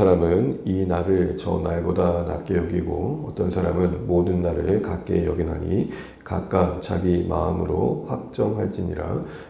사람은 이 날을 저 날보다 낮게 여기고 어떤 사람은 모든 날을 같게 여기나니 각각 자기 마음으로 확정할지니라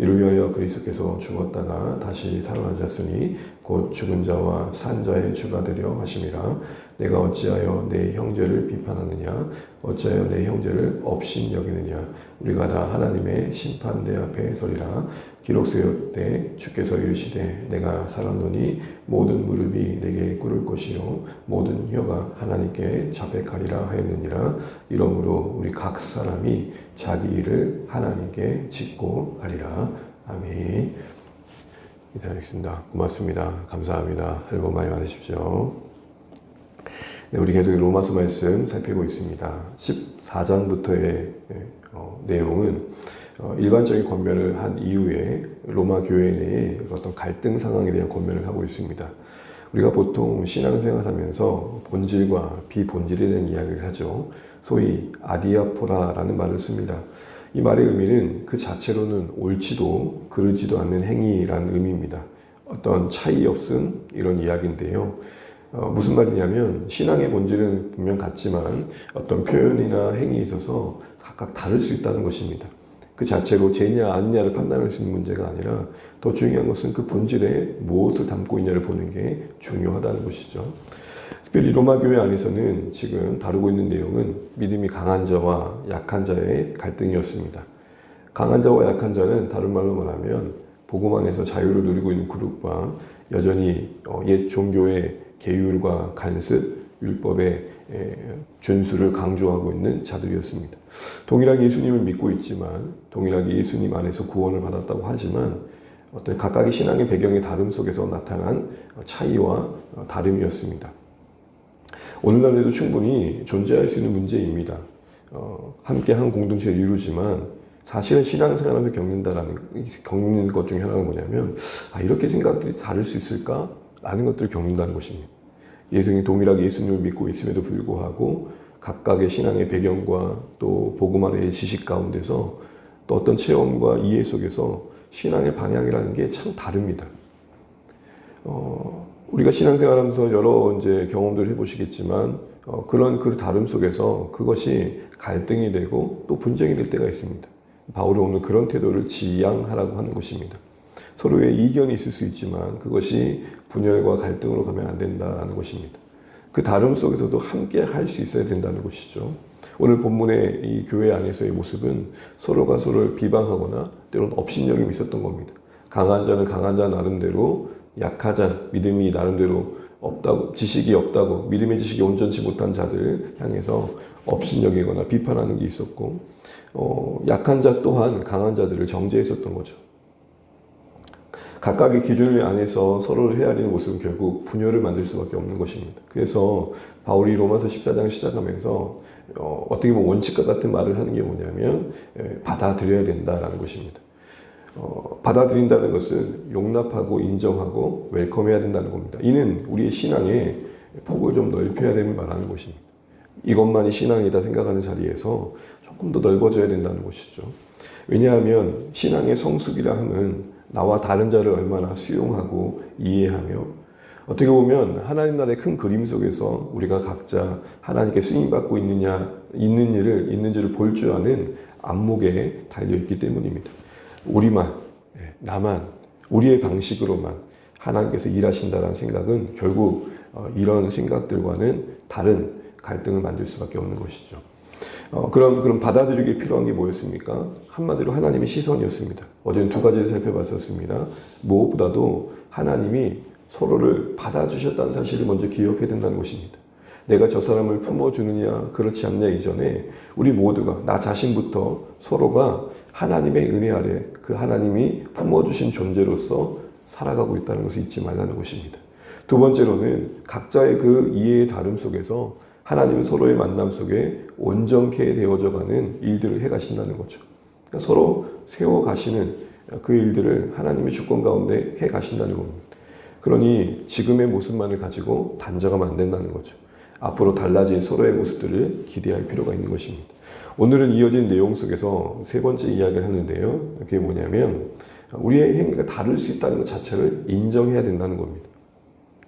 이를 위하여 그리스도께서 죽었다가 다시 살아나셨으니 곧 죽은 자와 산 자의 주가 되려 하심이라. 내가 어찌하여 내 형제를 비판하느냐? 어찌하여 내 형제를 업신 여기느냐? 우리가 다 하나님의 심판대 앞에 서리라. 기록 세울 때 주께서 이르시되 내가 살았노니 모든 무릎이 내게 꿇을 것이요 모든 혀가 하나님께 자백하리라 하였느니라. 이러므로 우리 각 사람이 자기 일을 하나님께 짓고 하리라. 아멘 기다리겠습니다 고맙습니다 감사합니다 할복 많이 받으십시오 네, 우리 계속 로마서 말씀 살피고 있습니다 14장부터의 어, 내용은 어, 일반적인 권면을 한 이후에 로마 교회 내에 어떤 갈등 상황에 대한 권면을 하고 있습니다. 우리가 보통 신앙생활 하면서 본질과 비본질에 대한 이야기를 하죠. 소위 아디아포라라는 말을 씁니다. 이 말의 의미는 그 자체로는 옳지도 그르지도 않는 행위라는 의미입니다. 어떤 차이 없음 이런 이야기인데요. 어, 무슨 말이냐면 신앙의 본질은 분명 같지만 어떤 표현이나 행위에 있어서 각각 다를 수 있다는 것입니다. 그 자체로 죄냐 아니냐를 판단할 수 있는 문제가 아니라 더 중요한 것은 그 본질에 무엇을 담고 있냐를 보는 게 중요하다는 것이죠. 특별히 로마 교회 안에서는 지금 다루고 있는 내용은 믿음이 강한 자와 약한 자의 갈등이었습니다. 강한 자와 약한 자는 다른 말로 말하면 복음 안에서 자유를 누리고 있는 그룹과 여전히 어, 옛 종교의 계율과 간섭, 율법의 준수를 강조하고 있는 자들이었습니다. 동일하게 예수님을 믿고 있지만 동일하게 예수님 안에서 구원을 받았다고 하지만 어떤 각각의 신앙의 배경의 다름 속에서 나타난 차이와 다름이었습니다. 오늘날에도 충분히 존재할 수 있는 문제입니다. 어, 함께 한 공동체를 이루지만 사실은 신앙생활하면서 겪는다라는 겪는 것 중에 하나가 뭐냐면 아, 이렇게 생각들이 다를 수 있을까 라는 것들을 겪는다는 것입니다. 예수님이 동일하게 예수님을 믿고 있음에도 불구하고 각각의 신앙의 배경과 또 안의 지식 가운데서 또 어떤 체험과 이해 속에서 신앙의 방향이라는 게 참 다릅니다. 어, 우리가 신앙생활하면서 여러 이제 경험들을 해보시겠지만 어, 그런 그 다름 속에서 그것이 갈등이 되고 또 분쟁이 될 때가 있습니다. 바울은 오늘 그런 태도를 지양하라고 하는 것입니다. 서로의 이견이 있을 수 있지만 그것이 분열과 갈등으로 가면 안 된다는 것입니다. 그 다름 속에서도 함께 할 수 있어야 된다는 것이죠. 오늘 본문의 이 교회 안에서의 모습은 서로가 서로를 비방하거나 때로는 업신여김이 있었던 겁니다. 강한 자는 강한 자 나름대로 약하자 믿음이 나름대로 없다고 지식이 없다고 믿음의 지식이 온전치 못한 자들 향해서 업신여기거나 비판하는 게 있었고 어, 약한 자 또한 강한 자들을 정죄했었던 거죠. 각각의 기준을 안에서 서로를 헤아리는 모습은 결국 분열을 만들 수밖에 없는 것입니다. 그래서 바울이 로마서 14장 시작하면서 어, 떻게 보면 원칙과 같은 말을 하는 게 뭐냐면 에, 받아들여야 된다라는 것입니다. 어, 받아들인다는 것은 용납하고 인정하고 웰컴해야 된다는 겁니다. 이는 우리의 신앙의 폭을 좀 넓혀야 되는 말하는 것입니다. 이것만이 신앙이다 생각하는 자리에서 조금 더 넓어져야 된다는 것이죠. 왜냐하면 신앙의 성숙이라 함은 나와 다른 자를 얼마나 수용하고 이해하며 어떻게 보면 하나님 나라의 큰 그림 속에서 우리가 각자 하나님께 쓰임 받고 있느냐 있는 일을 있는지를 볼 줄 아는 안목에 달려 있기 때문입니다. 우리만 예, 나만 우리의 방식으로만 하나님께서 일하신다는 생각은 결국 어, 이런 생각들과는 다른 갈등을 만들 수밖에 없는 것이죠. 어, 그럼, 그럼 받아들이기 필요한 게 뭐였습니까? 한마디로 하나님의 시선이었습니다. 어제는 두 가지를 살펴봤었습니다. 무엇보다도 하나님이 서로를 받아주셨다는 사실을 먼저 기억해야 된다는 것입니다. 내가 저 사람을 품어주느냐, 그렇지 않냐 이전에 우리 모두가, 나 자신부터 서로가 하나님의 은혜 아래 그 하나님이 품어주신 존재로서 살아가고 있다는 것을 잊지 말라는 것입니다. 두 번째로는 각자의 그 이해의 다름 속에서 하나님은 서로의 만남 속에 온전케 되어져 가는 일들을 해 가신다는 거죠. 그러니까 서로 세워 가시는 그 일들을 하나님의 주권 가운데 해 가신다는 겁니다. 그러니 지금의 모습만을 가지고 단정하면 안 된다는 거죠. 앞으로 달라질 서로의 모습들을 기대할 필요가 있는 것입니다. 오늘은 이어진 내용 속에서 세 번째 이야기를 하는데요. 그게 뭐냐면 우리의 행위가 다를 수 있다는 것 자체를 인정해야 된다는 겁니다.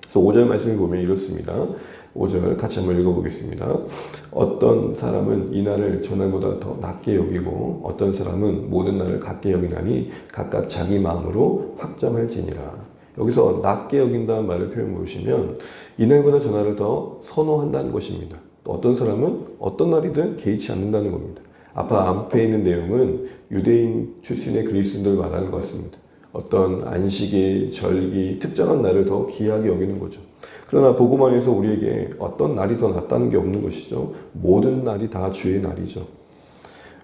그래서 5절 말씀을 보면 이렇습니다. 5절 같이 한번 읽어보겠습니다. 어떤 사람은 이 날을 전날보다 더 낮게 여기고 어떤 사람은 모든 날을 같게 여기나니 각각 자기 마음으로 확정할지니라. 여기서 낮게 여긴다는 말을 표현 보시면 이날보다 전날을 더 선호한다는 것입니다. 또 어떤 사람은 어떤 날이든 개의치 않는다는 겁니다. 아까 앞에 있는 내용은 유대인 출신의 그리스도를 말하는 것 같습니다. 어떤 안식일, 절기, 특정한 날을 더 귀하게 여기는 거죠. 그러나 보고만에서 우리에게 어떤 날이 더 낫다는 게 없는 것이죠. 모든 날이 다 주의 날이죠.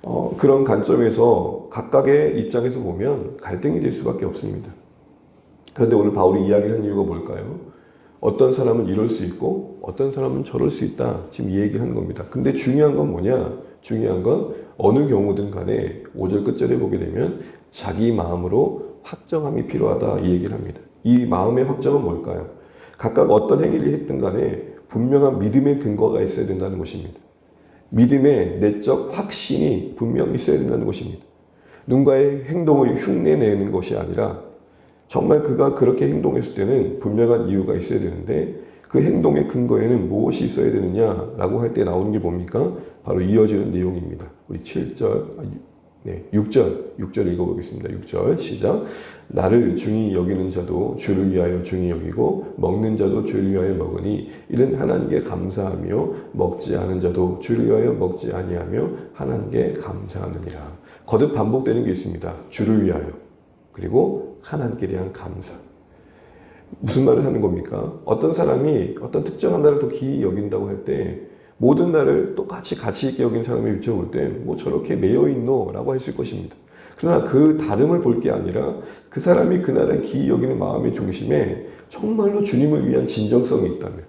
어, 그런 관점에서 각각의 입장에서 보면 갈등이 될 수밖에 없습니다. 그런데 오늘 바울이 이야기를 한 이유가 뭘까요? 어떤 사람은 이럴 수 있고 어떤 사람은 저럴 수 있다. 지금 이 하는 겁니다. 근데 중요한 건 뭐냐? 중요한 건 어느 경우든 간에 5절 끝절에 보게 되면 자기 마음으로 확정함이 필요하다 이 얘기를 합니다. 이 마음의 확정은 뭘까요? 각각 어떤 행위를 했든 간에 분명한 믿음의 근거가 있어야 된다는 것입니다. 믿음의 내적 확신이 분명히 있어야 된다는 것입니다. 누군가의 행동을 흉내내는 것이 아니라 정말 그가 그렇게 행동했을 때는 분명한 이유가 있어야 되는데 그 행동의 근거에는 무엇이 있어야 되느냐라고 할 때 나오는 게 뭡니까? 바로 이어지는 내용입니다. 우리 7절, 네, 6절, 6절 읽어보겠습니다. 6절 시작. 나를 중히 여기는 자도 주를 위하여 중히 여기고 먹는 자도 주를 위하여 먹으니 이는 하나님께 감사하며 먹지 않은 자도 주를 위하여 먹지 아니하며 하나님께 감사하느니라. 거듭 반복되는 게 있습니다. 주를 위하여 그리고 하나님께 대한 감사. 무슨 말을 하는 겁니까? 어떤 사람이 어떤 특정한 날을 더 기이 여긴다고 할 때 모든 날을 똑같이 가치 있게 여긴 사람을 비춰볼 때 뭐 저렇게 매여 있노? 라고 했을 것입니다. 그러나 그 다름을 볼 게 아니라 그 사람이 그날의 기이 여기는 마음의 중심에 정말로 주님을 위한 진정성이 있다면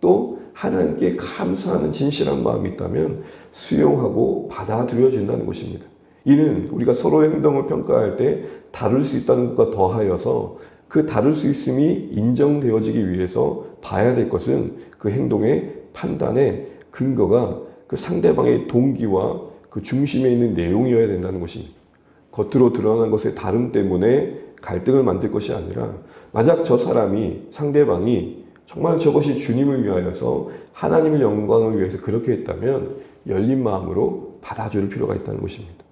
또 하나님께 감사하는 진실한 마음이 있다면 수용하고 받아들여진다는 것입니다. 이는 우리가 서로의 행동을 평가할 때 다를 수 있다는 것과 더하여서 그 다를 수 있음이 인정되어지기 위해서 봐야 될 것은 그 행동의 판단의 근거가 그 상대방의 동기와 그 중심에 있는 내용이어야 된다는 것입니다. 겉으로 드러난 것의 다름 때문에 갈등을 만들 것이 아니라 만약 저 사람이 상대방이 정말 저것이 주님을 위하여서 하나님의 영광을 위해서 그렇게 했다면 열린 마음으로 받아줄 필요가 있다는 것입니다.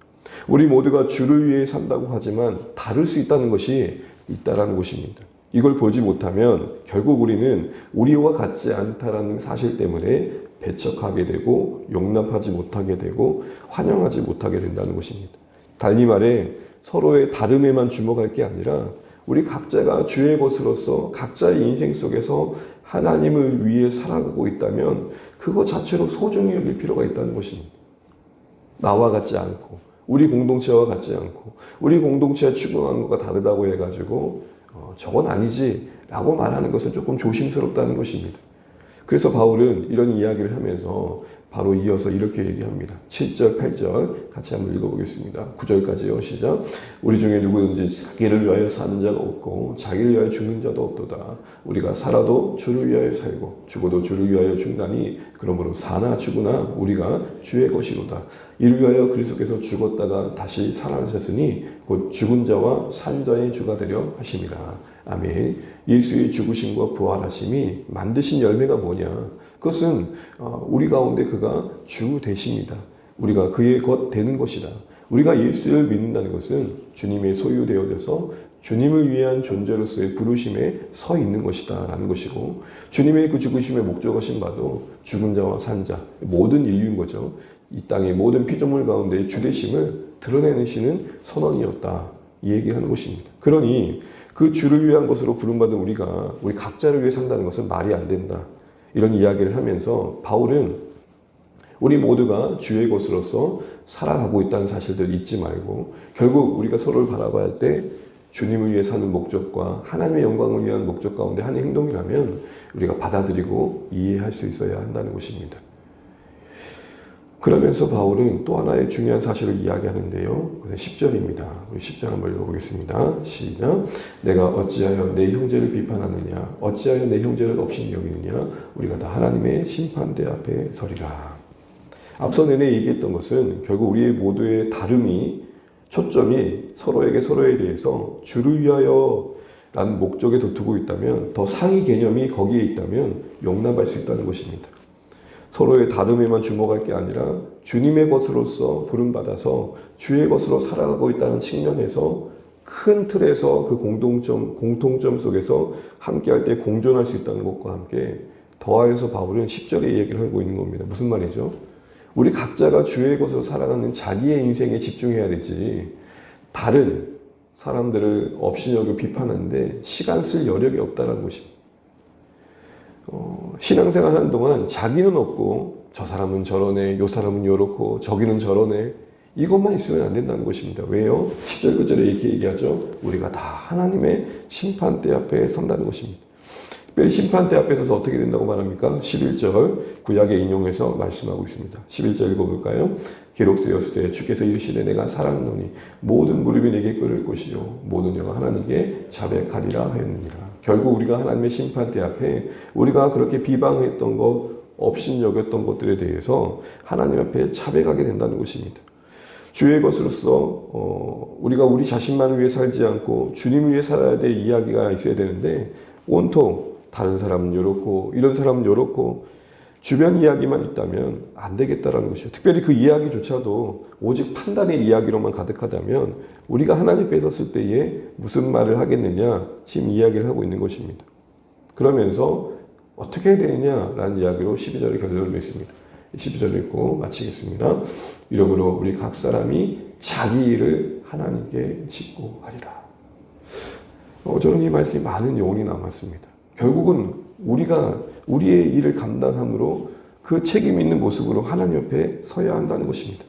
우리 모두가 주를 위해 산다고 하지만 다를 수 있다는 것이 있다라는 것입니다. 이걸 보지 못하면 결국 우리는 우리와 같지 않다라는 사실 때문에 배척하게 되고 용납하지 못하게 되고 환영하지 못하게 된다는 것입니다. 달리 말해 서로의 다름에만 주목할 게 아니라 우리 각자가 주의 것으로서 각자의 인생 속에서 하나님을 위해 살아가고 있다면 그거 자체로 소중히 여길 필요가 있다는 것입니다. 나와 같지 않고 우리 공동체와 같지 않고 우리 공동체가 추구하는 것과 다르다고 해가지고 어, 저건 아니지 라고 말하는 것은 조금 조심스럽다는 것입니다. 그래서 바울은 이런 이야기를 하면서 바로 이어서 이렇게 얘기합니다. 7절, 8절 같이 한번 읽어보겠습니다. 9절까지요. 시작. 우리 중에 누구든지 자기를 위하여 사는 자가 없고 자기를 위하여 죽는 자도 없도다. 우리가 살아도 주를 위하여 살고 죽어도 주를 위하여 죽나니 그러므로 사나 죽으나 우리가 주의 것이로다. 이를 위하여 그리스도께서 죽었다가 다시 살아나셨으니 곧 죽은 자와 산 자의 주가 되려 하심이라. 아멘. 예수의 죽으심과 부활하심이 만드신 열매가 뭐냐? 그것은 어, 우리 가운데 그가 주 되십니다. 우리가 그의 것 되는 것이다. 우리가 예수를 믿는다는 것은 주님의 소유되어져서 주님을 위한 존재로서의 부르심에 서 있는 것이다 라는 것이고 주님의 그 죽으심의 목적하신 바도 죽은 자와 산자 모든 인류인 거죠. 이 땅의 모든 피조물 가운데 주되심을 드러내시는 선언이었다. 이 얘기하는 것입니다. 그러니 그 주를 위한 것으로 부름받은 우리가 우리 각자를 위해 산다는 것은 말이 안 된다. 이런 이야기를 하면서 바울은 우리 모두가 주의 것으로서 살아가고 있다는 사실들 잊지 말고 결국 우리가 서로를 바라봐야 할 때 주님을 위해 사는 목적과 하나님의 영광을 위한 목적 가운데 한 행동이라면 우리가 받아들이고 이해할 수 있어야 한다는 것입니다. 그러면서 바울은 또 하나의 중요한 사실을 이야기하는데요. 그것은 10절입니다. 우리 10절 한번 읽어보겠습니다. 시작. 내가 어찌하여 내 형제를 비판하느냐? 어찌하여 내 형제를 없인 여기느냐? 우리가 다 하나님의 심판대 앞에 서리라. 앞서 내내 얘기했던 것은 결국 우리의 모두의 다름이 초점이 서로에게 서로에 대해서 주를 위하여 라는 목적에 두고 있다면 더 상위 개념이 거기에 있다면 용납할 수 있다는 것입니다. 서로의 다름에만 주목할 게 아니라 주님의 것으로서 부름받아서 주의 것으로 살아가고 있다는 측면에서 큰 틀에서 그 공동점, 공통점 속에서 함께 할 때 공존할 수 있다는 것과 함께 더하여서 바울은 10절에 얘기를 하고 있는 겁니다. 무슨 말이죠? 우리 각자가 주의 것으로 살아가는 자기의 인생에 집중해야 되지 다른 사람들을 업신여겨 비판하는데 시간 쓸 여력이 없다는 것입니다. 어, 신앙생활 하는 동안 자기는 없고 저 사람은 저러네, 요 사람은 요렇고 저기는 저러네 이것만 있으면 안 된다는 것입니다. 왜요? 10절 9절에 이렇게 얘기하죠. 우리가 다 하나님의 심판대 앞에 선다는 것입니다. 특별히 심판대 앞에 서서 어떻게 된다고 말합니까? 11절 구약에 인용해서 말씀하고 있습니다. 11절 읽어볼까요? 기록되었으되 주께서 이르시되 내가 살았노니 모든 무릎이 내게 꿇을 것이요 모든 영화 하나님께 자백하리라 하였느니라. 결국 우리가 하나님의 심판대 앞에 우리가 그렇게 비방했던 것, 업신여겼던 것들에 대해서 하나님 앞에 자백하게 된다는 것입니다. 주의 것으로서 어, 우리가 우리 자신만을 위해 살지 않고 주님 위해 살아야 될 이야기가 있어야 되는데 온통 다른 사람은 이렇고 이런 사람은 이렇고 주변 이야기만 있다면 안 되겠다라는 것이죠. 특별히 그 이야기조차도 오직 판단의 이야기로만 가득하다면 우리가 하나님 섰을 때에 무슨 말을 하겠느냐 지금 이야기를 하고 있는 것입니다. 그러면서 어떻게 해야 되느냐라는 이야기로 12절을 결론을 냈습니다. 12절을 읽고 마치겠습니다. 이러므로 우리 각 사람이 자기 일을 하나님께 짓고 하리라. 어, 저는 이 말씀이 많은 요원이 남았습니다. 결국은 우리가 우리의 일을 감당함으로 그 책임 있는 모습으로 하나님 옆에 서야 한다는 것입니다.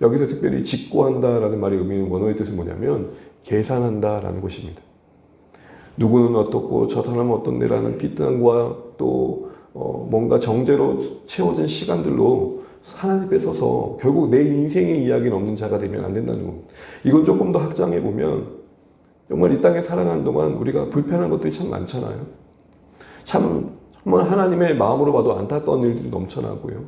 여기서 특별히 직고한다라는 말의 의미는 원어의 뜻은 뭐냐면 계산한다라는 것입니다. 누구는 어떻고 저 사람은 어떤데라는 비난과 또 어, 뭔가 정제로 채워진 시간들로 하나님 앞에 서서 결국 내 인생의 이야기는 없는 자가 되면 안 된다는 겁니다. 이건 조금 더 확장해 보면 정말 이 땅에 살아가는 동안 우리가 불편한 것들이 참 많잖아요. 참 정말 하나님의 마음으로 봐도 안타까운 일들이 넘쳐나고요.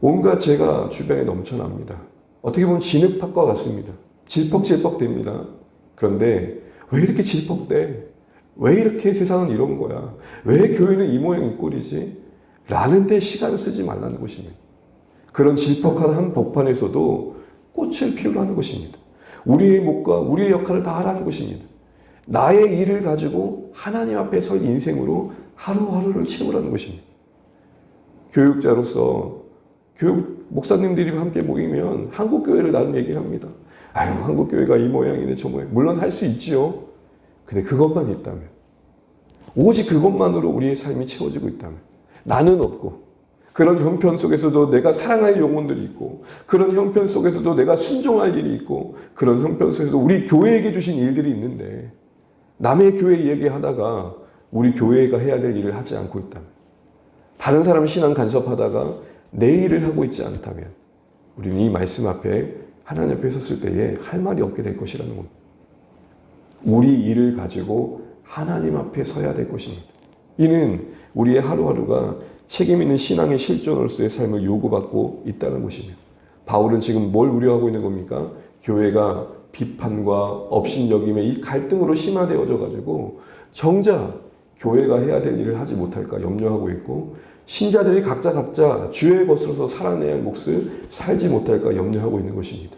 온갖 죄가 주변에 넘쳐납니다. 어떻게 보면 진흙팍과 같습니다. 질퍽질퍽 됩니다. 그런데 왜 이렇게 질퍽돼? 왜 이렇게 세상은 이런 거야? 왜 교회는 이 모양 이 꼴이지? 라는 데 시간을 쓰지 말라는 것입니다. 그런 질퍽한 한 복판에서도 꽃을 피우라는 것입니다. 우리의 목과 우리의 역할을 다 하라는 것입니다. 나의 일을 가지고 하나님 앞에 설 인생으로 하루하루를 채우라는 것입니다. 교육자로서 교육 목사님들이 함께 모이면 한국 교회를 나름 얘기를 합니다. 아유 한국 교회가 이 모양이네 저 모양. 물론 할 수 있지요. 근데 그것만 있다면 오직 그것만으로 우리의 삶이 채워지고 있다면 나는 없고 그런 형편 속에서도 내가 사랑할 영혼들이 있고 그런 형편 속에서도 내가 순종할 일이 있고 그런 형편 속에서도 우리 교회에게 주신 일들이 있는데 남의 교회 얘기하다가 우리 교회가 해야 될 일을 하지 않고 있다면 다른 사람 신앙 간섭하다가 내 일을 하고 있지 않다면 우리는 이 말씀 앞에 하나님 앞에 섰을 때에 할 말이 없게 될 것이라는 겁니다. 우리 일을 가지고 하나님 앞에 서야 될 것입니다. 이는 우리의 하루하루가 책임 있는 신앙의 실존으로서의 삶을 요구받고 있다는 것이며 바울은 지금 뭘 우려하고 있는 겁니까? 교회가 비판과 업신여김의 이 갈등으로 심화되어져 가지고 정작 교회가 해야 될 일을 하지 못할까 염려하고 있고 신자들이 각자 각자 주의 것으로서 살아내야 할 몫을 살지 못할까 염려하고 있는 것입니다.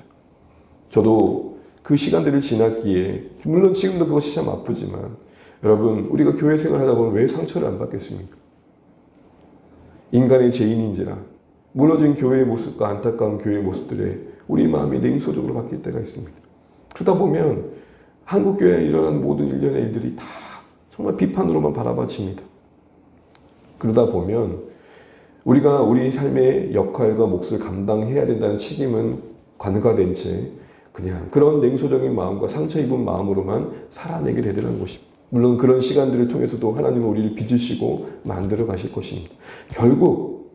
저도 그 시간들을 지났기에 물론 지금도 그것이 참 아프지만 여러분 우리가 교회 생활하다 보면 왜 상처를 안 받겠습니까? 인간의 죄인인지라 무너진 교회의 모습과 안타까운 교회의 모습들에 우리 마음이 냉소적으로 바뀔 때가 있습니다. 그러다 보면 한국 교회에 일어난 모든 일련의 일들이 다 정말 비판으로만 바라봐집니다. 그러다 보면 우리가 우리 삶의 역할과 몫을 감당해야 된다는 책임은 관과된 채 그냥 그런 냉소적인 마음과 상처 입은 마음으로만 살아내게 되더라는 것입니다. 물론 그런 시간들을 통해서도 하나님은 우리를 빚으시고 만들어 가실 것입니다. 결국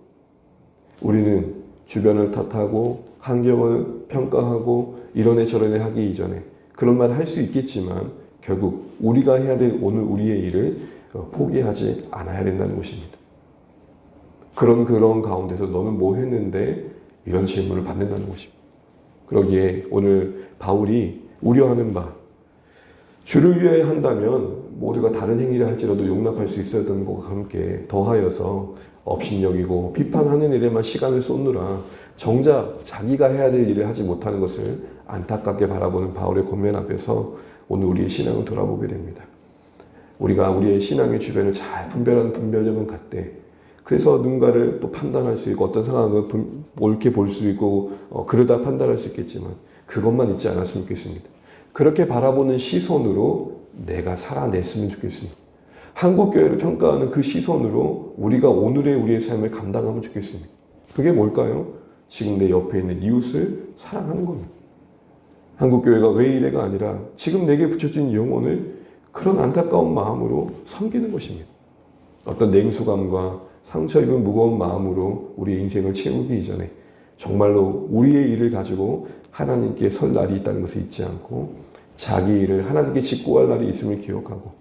우리는 주변을 탓하고 환경을 평가하고 이런 애 저런 애 하기 이전에 그런 말을 할수 있겠지만 결국 우리가 해야 될 오늘 우리의 일을 어, 포기하지 않아야 된다는 것입니다. 그런 그런 가운데서 너는 뭐 했는데 이런 질문을 받는다는 것입니다. 그러기에 오늘 바울이 우려하는 바 주를 위하여 한다면 모두가 다른 행위를 할지라도 용납할 수 있었던 것과 함께 더하여서 업신여기고 비판하는 일에만 시간을 쏟느라 정작 자기가 해야 될 일을 하지 못하는 것을 안타깝게 바라보는 바울의 권면 앞에서 오늘 우리의 신앙을 돌아보게 됩니다. 우리가 우리의 신앙의 주변을 잘 분별하는 분별력은 같대. 그래서 누군가를 또 판단할 수 있고 어떤 상황을 분- 옳게 볼 수 있고 어, 그러다 판단할 수 있겠지만 그것만 잊지 않았으면 좋겠습니다. 그렇게 바라보는 시선으로 내가 살아냈으면 좋겠습니다. 한국 교회를 평가하는 그 시선으로 우리가 오늘의 우리의 삶을 감당하면 좋겠습니다. 그게 뭘까요? 지금 내 옆에 있는 이웃을 사랑하는 겁니다. 한국 교회가 왜 이래가 아니라 지금 내게 붙여진 영혼을 그런 안타까운 마음으로 섬기는 것입니다. 어떤 냉소감과 상처 입은 무거운 마음으로 우리 인생을 채우기 이전에 정말로 우리의 일을 가지고 하나님께 설 날이 있다는 것을 잊지 않고 자기 일을 하나님께 직고할 날이 있음을 기억하고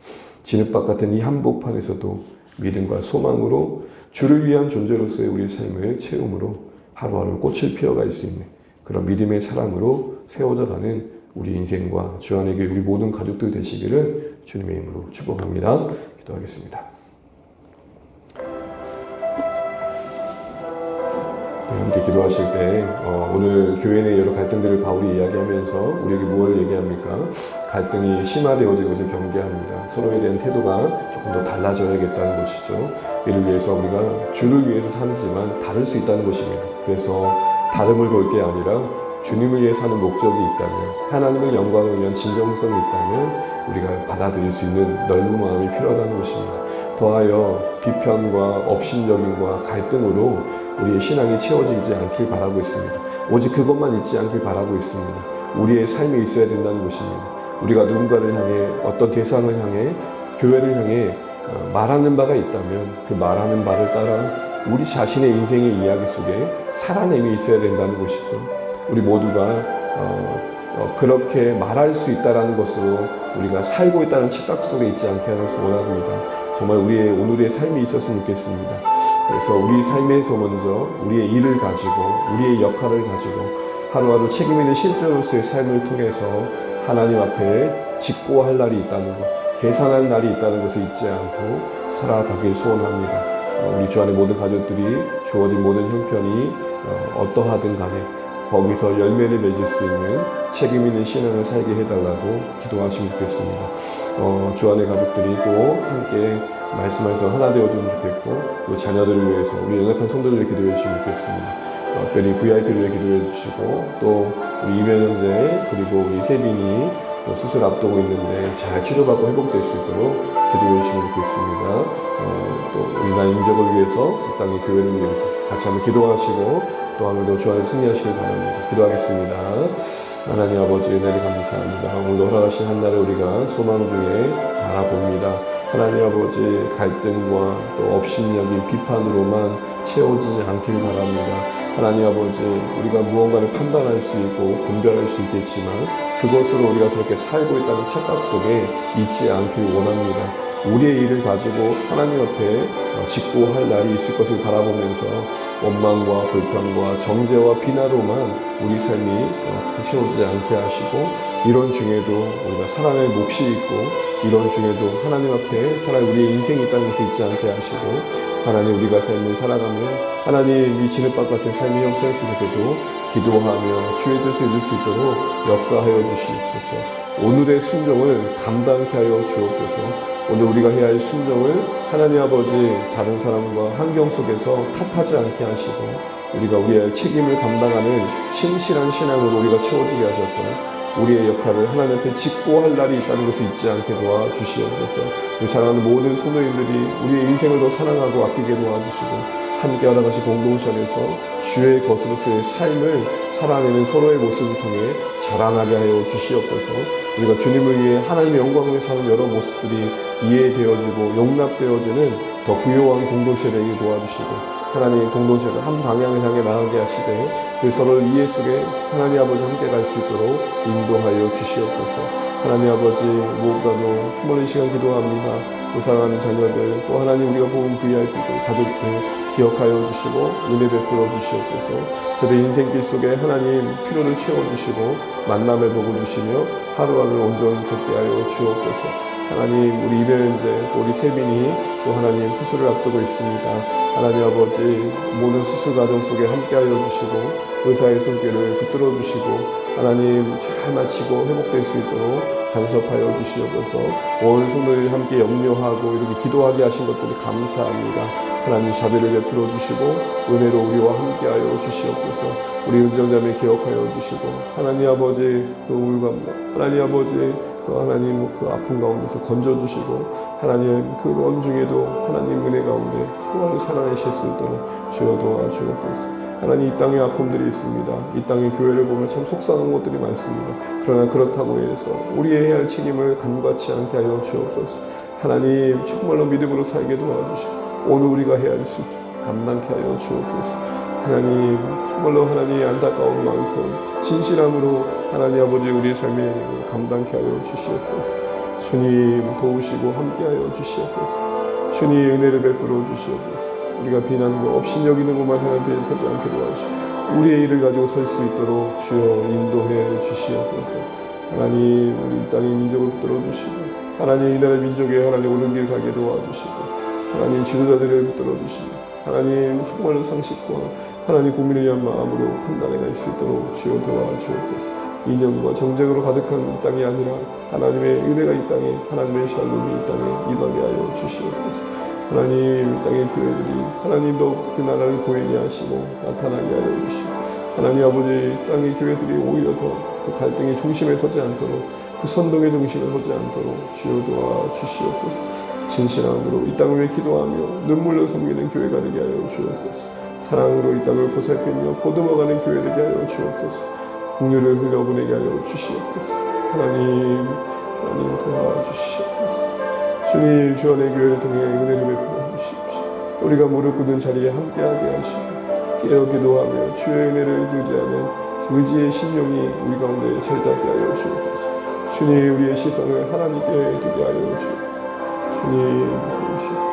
진흙밭 같은 이 한복판에서도 믿음과 소망으로 주를 위한 존재로서의 우리 삶을 채움으로 하루하루 꽃을 피워갈 수 있는 그런 믿음의 사람으로 세워져 가는 우리 인생과 주 안에 계신 우리 모든 가족들 되시기를 주님의 이름으로 축복합니다. 기도하겠습니다. 네, 함께 기도하실 때 어, 오늘 교회 내 여러 갈등들을 바울이 이야기하면서 우리에게 무엇을 얘기합니까? 갈등이 심화되어진 것을 경계합니다. 서로에 대한 태도가 조금 더 달라져야겠다는 것이죠. 이를 위해서 우리가 주를 위해서 사지만 다를 수 있다는 것입니다. 그래서 다름을 볼 게 아니라 주님을 위해 사는 목적이 있다면 하나님을 영광을 위한 진정성이 있다면 우리가 받아들일 수 있는 넓은 마음이 필요하다는 것입니다. 더하여 비편과 업신여김과 갈등으로 우리의 신앙이 채워지지 않길 바라고 있습니다. 오직 그것만 있지 않길 바라고 있습니다. 우리의 삶에 있어야 된다는 것입니다. 우리가 누군가를 향해 어떤 대상을 향해 교회를 향해 어, 말하는 바가 있다면 그 말하는 바를 따라 우리 자신의 인생의 이야기 속에 살아냄이 있어야 된다는 것이죠. 우리 모두가 어, 어, 그렇게 말할 수 있다라는 것으로 우리가 살고 있다는 착각 속에 있지 않게 하는 것을 원합니다. 정말 우리의 오늘의 삶이 있었으면 좋겠습니다. 그래서 우리 삶에서 먼저 우리의 일을 가지고 우리의 역할을 가지고 하루하루 책임 있는 실제로서의 삶을 통해서 하나님 앞에 직고할 날이 있다는 것, 계산할 날이 있다는 것을 잊지 않고 살아가길 소원합니다. 어, 우리 주 안의 모든 가족들이 주어진 모든 형편이 어, 어떠하든 간에 거기서 열매를 맺을 수 있는 책임 있는 신앙을 살게 해달라고 기도하시면 좋겠습니다. 어, 주 안의 가족들이 또 함께 말씀하셔서 하나 되어주면 좋겠고 또 자녀들을 위해서 우리 연약한 성도들을 기도해 주시면 좋겠습니다. 어, 특별히 VIP를 위해 기도해 주시고 또 우리 이면 형제 그리고 우리 세빈이 또 수술 앞두고 있는데 잘 치료받고 회복될 수 있도록 기도해 주시면 좋겠습니다. 어, 또 우리 나 인적을 위해서 이 땅의 교회를 위해서 같이 한번 기도하시고 또 오늘도 주 안에 승리하시길 바랍니다. 기도하겠습니다. 하나님 아버지 은혜를 감사합니다. 오늘도 허락하신 한 날을 우리가 소망 중에 바라봅니다. 하나님 아버지 갈등과 또 업신여긴 비판으로만 채워지지 않길 바랍니다. 하나님 아버지 우리가 무언가를 판단할 수 있고 분별할 수 있겠지만 그것으로 우리가 그렇게 살고 있다는 착각 속에 있지 않길 원합니다. 우리의 일을 가지고 하나님 앞에 어, 직고할 날이 있을 것을 바라보면서 원망과 불평과 정죄와 비나로만 우리 삶이 어, 채워지지 않게 하시고 이런 중에도 우리가 살아낼 몫이 있고 이런 중에도 하나님 앞에 살아 우리의 인생이 있다는 것을 잊지 않게 하시고 하나님 우리가 삶을 살아가며 하나님 이 진흙밭 같은 삶의 형편 속에서도 기도하며 주의 뜻을 이룰 수 있도록 역사하여 주시옵소서. 오늘의 순종을 감당케 하여 주옵소서 오늘 우리가 해야 할 순종을 하나님 아버지 다른 사람과 환경 속에서 탓하지 않게 하시고 우리가 우리의 책임을 감당하는 신실한 신앙으로 우리가 채워지게 하셔서 우리의 역할을 하나님 앞에 직고할 날이 있다는 것을 잊지 않게 도와주시옵소서. 우리 사랑하는 모든 소노인들이 우리의 인생을 더 사랑하고 아끼게 도와주시고 함께 공동체 안에서 주의 것으로서의 삶을 살아내는 서로의 모습을 통해 자랑하게 하여 주시옵소서 우리가 주님을 위해 하나님의 영광을 사는 여러 모습들이 이해되어지고 용납되어지는 더 부요한 공동체 되게 도와주시고 하나님 공동체에서 한 방향을 향해 나가게 하시되 그 서로 이해 속에 하나님 아버지 함께 갈 수 있도록 인도하여 주시옵소서. 하나님 아버지 무엇보다도 힘없는 시간 기도합니다. 또 사랑하는 자녀들 또 하나님 우리가 뽑은 VIP들 가족들 기억하여 주시고 은혜 베풀어 주시옵소서. 저들 인생길 속에 하나님 필요를 채워 주시고 만남의 복을 주시며 하루하루 온전히 걷게 하여 주옵소서. 하나님 우리 이별현재 또 우리 세빈이 또 하나님 수술을 앞두고 있습니다. 하나님 아버지 모든 수술 과정 속에 함께하여 주시고 의사의 손길을 붙들어 주시고 하나님 잘 마치고 회복될 수 있도록 간섭하여 주시옵소서 온 손을 함께 염려하고 이렇게 기도하게 하신 것들이 감사합니다. 하나님 자비를 베풀어 주시고 은혜로 우리와 함께하여 주시옵소서 우리 은정자매 기억하여 주시고 하나님 아버지 그 울감 하나님 아버지 그 하나님 그 아픈 가운데서 건져 주시고 하나님 그런 중에도 하나님 은혜 가운데 하나님 살아내실 수 있도록 주여 도와주옵소서. 하나님 이 땅에 아픔들이 있습니다. 이 땅의 교회를 보면 참 속상한 것들이 많습니다. 그러나 그렇다고 해서 우리의 해야 할 책임을 간과치 않게 하여 주옵소서. 하나님 정말로 믿음으로 살게 도와주시고 오늘 우리가 해야 할수 감당케 하여 주옵소서. 하나님 정말로 하나님의 안타까운 만큼 진실함으로 하나님 아버지 우리의 여행을 감당케 하여 주시옵소서. 주님 도우시고 함께하여 주시옵소서. 주님 은혜를 베풀어 주시옵소서. 우리가 비난과 없인 여기는 것만 하나님 앞에 서지 않게 도와주시고 우리의 일을 가지고 설 수 있도록 주여 인도해 주시옵소서. 하나님 우리 이 땅의 민족을 붙들어 주시고 하나님 이 나라 민족의 하나님 옳은 길 가게 도와주시고 하나님 지도자들을 붙들어 주시고 하나님 정말로 상식과 하나님 국민을 위한 마음으로 판단해 갈 수 있도록 주여 도와주옵소서. 이념과 정쟁으로 가득한 이 땅이 아니라 하나님의 은혜가 이 땅에 하나님의 샬롬이 이 땅에 임하게 하여 주시옵소서. 하나님 이 땅의 교회들이 하나님 더그 나라를 보이게 하시고 나타나게 하여 주시고 하나님 아버지 이 땅의 교회들이 오히려 더 그 갈등의 중심에 서지 않도록 그 선동의 중심에 서지 않도록 주여 도와 주시옵소서 진실함으로 이 땅을 위해 기도하며 눈물로 섬기는 교회가 되게 하여 주옵소서. 사랑으로 이 땅을 보살피며 보듬어가는 교회 되게 하여 주옵소서. 국류를 흘려보내게 하여 주시옵소서. 하나님 하나님 도와주시옵소서. 주님 주원의 교회를 통해 은혜를 베풀어 주십시오. 우리가 무릎 꿇는 자리에 함께하게 하시고 깨어 기도하며 주의 은혜를 의지하는 의지의 신용이 우리 가운데 잘 잡게 하여 주옵소서. 주님 우리의 시선을 하나님께 두게 하여 주옵소서 你不行。